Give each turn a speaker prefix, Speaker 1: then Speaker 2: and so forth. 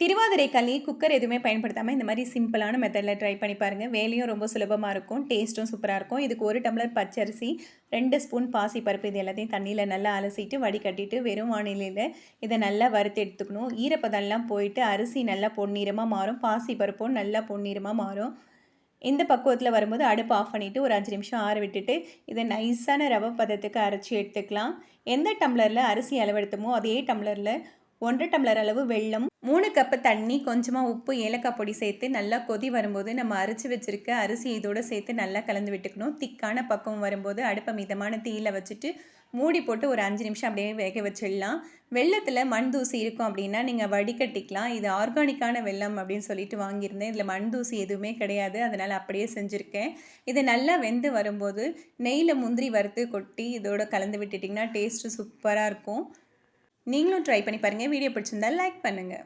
Speaker 1: திருவாதிரை களி குக்கர் எதுவுமே பயன்படுத்தாமல் இந்த மாதிரி சிம்பிளான மெத்தடில் ட்ரை பண்ணி பாருங்கள் வேலையும் ரொம்ப சுலபமாக இருக்கும். டேஸ்ட்டும் சூப்பராக இருக்கும். இதுக்கு ஒரு டம்ளர் பச்சரிசி ரெண்டு ஸ்பூன் பாசி பருப்பு இது எல்லாத்தையும் தண்ணியில் நல்லா அலசிட்டு வடிகட்டிட்டு வெறும் வானிலையில் இதை நல்லா வறுத்து எடுத்துக்கணும். ஈரப்பதம்லாம் போயிட்டு அரிசி நல்லா பொன்னீரமாக மாறும். பாசி பருப்பும் நல்லா பொன்னீரமாக மாறும். இந்த பக்குவத்தில் வரும்போது அடுப்பு ஆஃப் பண்ணிவிட்டு ஒரு அஞ்சு நிமிஷம் ஆற விட்டுட்டு இதை நைஸான ரவை பதத்துக்கு அரைச்சி எடுத்துக்கலாம். எந்த டம்ளரில் அரிசி அளவெடுத்தமோ அதே டம்ளரில் ஒன்றரை டம்ளர் அளவு வெள்ளம் மூணு கப்பு தண்ணி கொஞ்சமாக உப்பு ஏலக்காய் பொடி சேர்த்து நல்லா கொதி வரும்போது நம்ம அரைச்சி வச்சுருக்க அரிசி இதோடு சேர்த்து நல்லா கலந்து விட்டுக்கணும். திக்கான பக்கம் வரும்போது அடுப்பை மிதமான தீயில் வச்சுட்டு மூடி போட்டு ஒரு அஞ்சு நிமிஷம் அப்படியே வேக வச்சிடலாம். வெள்ளத்தில் மண் தூசி இருக்கும் அப்படின்னா நீங்கள் வடிகட்டிக்கலாம். இது ஆர்கானிக்கான வெள்ளம் அப்படின்னு சொல்லிட்டு வாங்கியிருந்தேன். இதில் மண் தூசி எதுவுமே கிடையாது. அதனால் அப்படியே செஞ்சுருக்கேன். இது நல்லா வெந்து வரும்போது நெய்யில் முந்திரி வறுத்து கொட்டி இதோட கலந்து விட்டுட்டிங்கன்னா டேஸ்ட்டு சூப்பராக இருக்கும். நீங்களும் ட்ரை பண்ணி பாருங்கள் வீடியோ பிடிச்சிருந்தா லைக் பண்ணுங்கள்